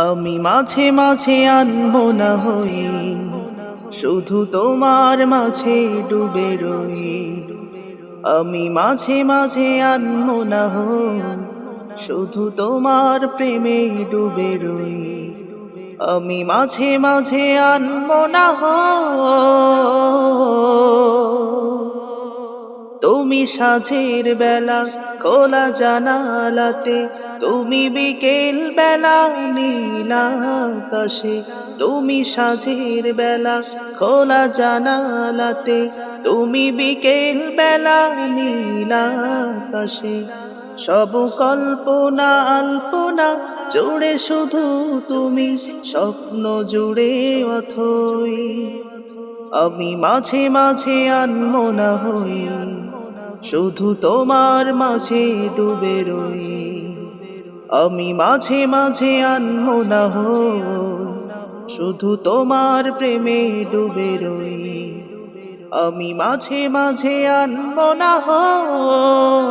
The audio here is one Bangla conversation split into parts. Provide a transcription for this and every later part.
আমি মাঝে মাঝে আনব না হই। শুধু তোমার মাঝে ডুবে রই। আমি মাঝে মাঝে আনব না হই। শুধু তোমার প্রেমে ডুবে রই। আমি মাঝে মাঝে আনব না হই। তুমি সাঝের বেলা, খোলা জানালাতে। তুমি বিকেল বেলা নীলা আকাশে। তুমি সাঝের বেলা, খোলা জানালাতে। তুমি বিকেল বেলা নীলাকাশে সব কল্পনা আল্পনা জুড়ে শুধু তুমি, স্বপ্ন জুড়ে অথই। আমি মাঝে মাঝে আনমো না হই। শুধু তোমার মাঝে ডুবে রই। আমি মাঝে মাঝে আনমো না হই শুধু তোমার প্রেমে ডুবে রই। আমি মাঝে মাঝে আনমো না হই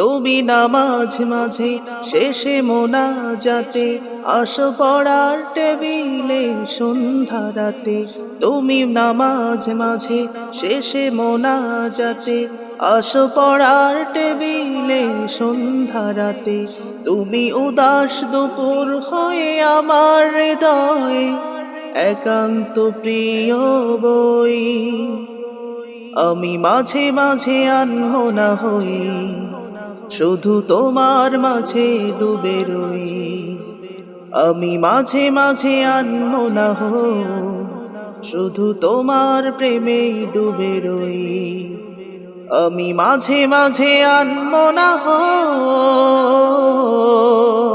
তুমি নামাজ মাঝে শেষে মোনা যাতে আসো পড়ার টেবিলে সন্ধ্যা রাতে। তুমি নামাজ মাঝে শেষে মোনা যাতে আসো পড়ার টেবিলে সন্ধ্যা রাতে। তুমি উদাস দুপুর হয়ে আমার হৃদয়, একান্ত প্রিয় বই। আমি মাঝে মাঝে আনমো না হই। শুধু তোমার মাঝে ডুবে রই। আমি মাঝে মাঝে আনব না হই শুধু তোমার প্রেমে ডুবে রই। আমি মাঝে মাঝে আনব না হই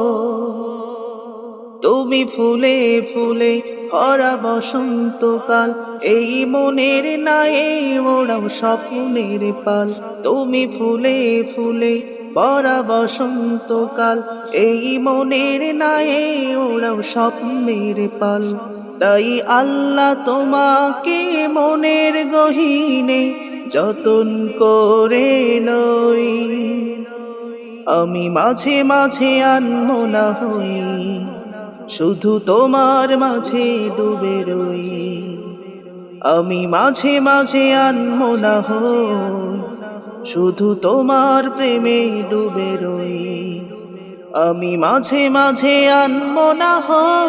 তুমি ফুলে ফুলে ভরা বসন্তকাল। এই মনের নায়ে ওড়াও স্বপ্নের পাল। তুমি ফুলে ফুলে ভরা বসন্তকাল। এই মনের নায়ে ওড়াও স্বপ্নের পাল। তাই আল্লাহ তোমাকে মনের গহীনে যতন করে লই। আমি মাঝে মাঝে আনমো না হই। শুধু তোমার মাঝে ডুবে রই। আমি মাঝে মাঝে আনমো না হই। শুধু তোমার প্রেমে ডুবে রই। আমি মাঝে মাঝে আনমো না হই।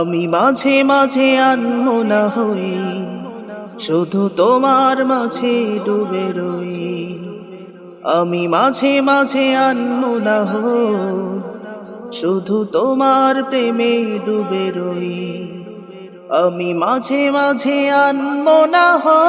আমি মাঝে মাঝে আনমো না হই। শুধু তোমার মাঝে ডুবে রই। আমি মাঝে মাঝে আনমো না হো শুধু তোমার প্রেমে ডুবে রই। আমি মাঝে মাঝে আনমো না হো